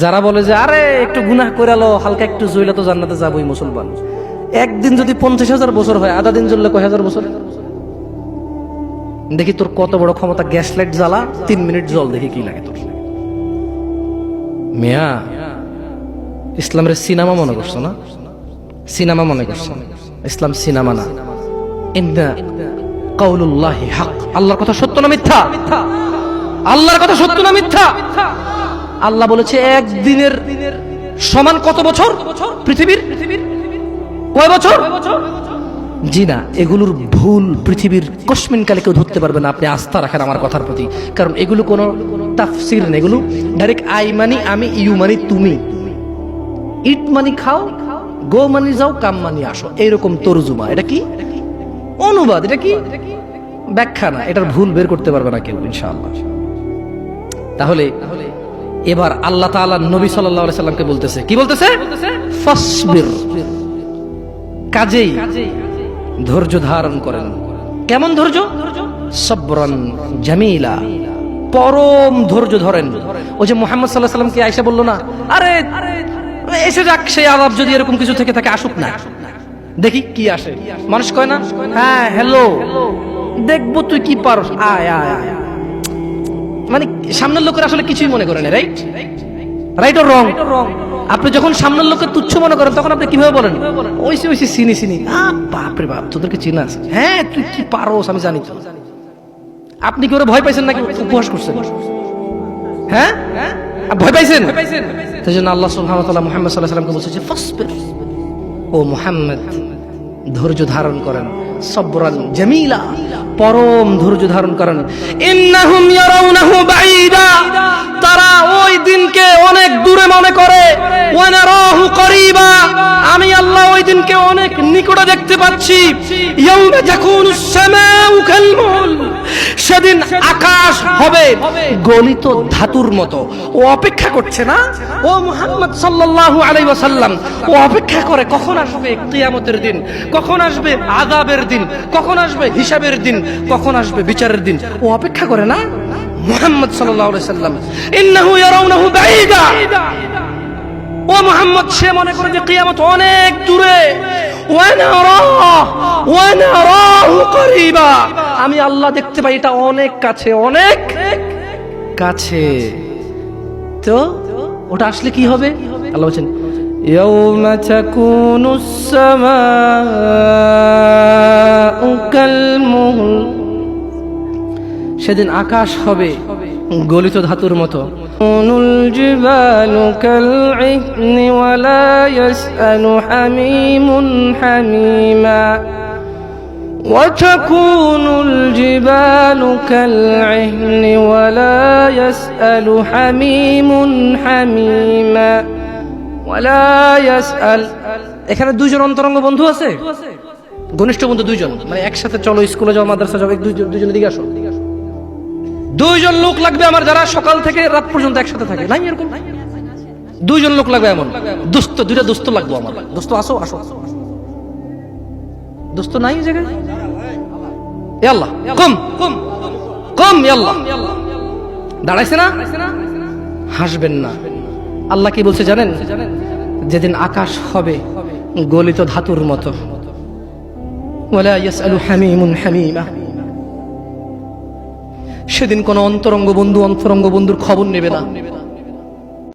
যারা বলে যে, আরে, একটু গুনাহ করালো হালকা একটু জইলে তো জান্নাতে যাবই মুসলমান। একদিন যদি পঞ্চাশ হাজার বছর হয়, আধা দিন জ্বললে কয় হাজার বছর? দেখি তোর কত বড় ক্ষমতা গ্যাস লাইট জ্বালা, তিন মিনিট জল, দেখি কি লাগে তোর। মিয়া, ইসলামের সিনেমা মনে করছ না? সিনেমা মনে করছ ইসলাম সিনেমা না। কাউলুল্লাহি হক। আল্লাহর কথা সত্য না মিথ্যা? আল্লাহর কথা সত্য না মিথ্যা? আল্লাহ বলেছে, একদিনের সমান কত বছর? পৃথিবীর? কয় বছর? জি না, এগুলোর ভুল পৃথিবীর কসমিন কালে কেউ ধরতে পারবে না, আপনি আস্থা রাখেন আমার কথার প্রতি। কারণ এগুলো কোনো তাফসির না এগুলো ডাইরেক্ট আই মানি, আমি ইউ মানি, তুমি। ইট মানি, খাও গো মানি, যাও কাম মানি, আসো। এইরকম তরজুমা, এটা কি? অনুবাদ, এটা কি? ব্যাখ্যা না, এটার ভুল বের করতে পারবে না কেউ, ইনশাআল্লাহ। তাহলে এবার আল্লাহ তাআলা নবী সাল্লাল্লাহু সাল্লামকে বলতেছে। কি বলতেছে? কাজেই ধৈর্য ধারণ করেন। কেমন ধৈর্য? সবরান জামিলা। পরম ধৈর্য ধরেন। ওই যে মোহাম্মদ সাল্লাহ সাল্লামকে আয়সা বলল না, আরে এসে যাক, সেই আলাপ যদি এরকম কিছু থেকে থাকে, আসুক না। দেখি কি আসে। মানুষ কয় না হ্যাঁ হ্যালো দেখব তুই কি পারস। আয় আয় আয়। মানে সামনের লোকের আসলে কিছুই মনে করে না রাইট রাইট ও রং আপনি যখন সামনের লোককে তুচ্ছ মনে করেন তখন আপনি কীভাবে বলেন? ওইসে ওইসে চিনি চিনি আ, বাপরে বাপ তোদেরকে চিনা আছে। হ্যাঁ তুই কি পারোস আমি জানি তো। আপনি কি ওরা ভয় পাইছেন নাকি? উপহাস করছেন। হ্যাঁ? ভয় পাইছেন? সেই জন্য আল্লাহ সুবহানাহু ওয়া তাআলা মুহাম্মদ সাল্লাল্লাহু আলাইহি বলছে যে ফাসবির। ও মুহাম্মদ ধৈর্য ধারণ করেন সবরান জামিলা। পরম ধৈর্য ধারণ করেন। তারা ওই দিনকে অনেক দূরে মনে করে ওয়া নারাহু করিবা আমি দিনকে অনেক নিকটে দেখতে পাচ্ছি। সেদিন আকাশ হবে গলিত ধাতুর মতো। ও অপেক্ষা করছে না? ও মুহাম্মদ সাল্লাল্লাহু আলাইহি ওয়াসাল্লাম, ও অপেক্ষা করে কখন আসবে কিয়ামতের দিন? কখন আসবে আযাবের দিন? কখন আসবে হিসাবের দিন? কখন আসবে বিচারের দিন? ও অপেক্ষা করে না? মুহাম্মদ সাল্লাল্লাহু আলাইহি সাল্লাম ইন্নাহু ইয়ারাউনাহু বাঈদা। ও মোহাম্মদ সে মনে করে যে কিয়ামত অনেক দূরে ওয়ানারাহ, ওয়ানারাহু করিবা। আমি আল্লাহ দেখতে পাই এটা অনেক কাছে অনেক কাছে তো ওটা আসলে কি হবে আল্লাহ বলছেন يوم تكون السماء كالمهل সেদিন আকাশ হবে গলিত ধাতুর মতো الجبال كالعهن ولا يسأل حميم حميما وتكون الجبال كالعهن ولا يسأل حميم حميما ولا يسأل এখানে দুইজন অন্তরঙ্গ বন্ধু আছে ঘনিষ্ঠ বন্ধু দুইজন মানে একসাথে চলো স্কুলে যাও মাদ্রাসা যাও এক দুইজন দুইজনের দিকে আসো দুইজন লোক লাগবে আমার যারা সকাল থেকে রাত পর্যন্ত একসাথে থাকে। নাই এরকম। দুইজন লোক লাগবে এমন। দোস্ত দুইটা দোস্ত লাগবে আমার। দোস্ত আসো আসো। দোস্ত নাই জায়গায়? আল্লাহ, কম। কম কম আল্লাহ। দাঁড়াইছে না? হাসবেন না। আল্লাহ কি বলছে জানেন? যেদিন আকাশ হবে, গলিত ধাতুর মতো। ওয়ালা ইয়াসআলু হামিমুন হামিমা। সেদিন কোনো অন্তরঙ্গ বন্ধু অন্তরঙ্গ বন্ধুর খবর নেবে না।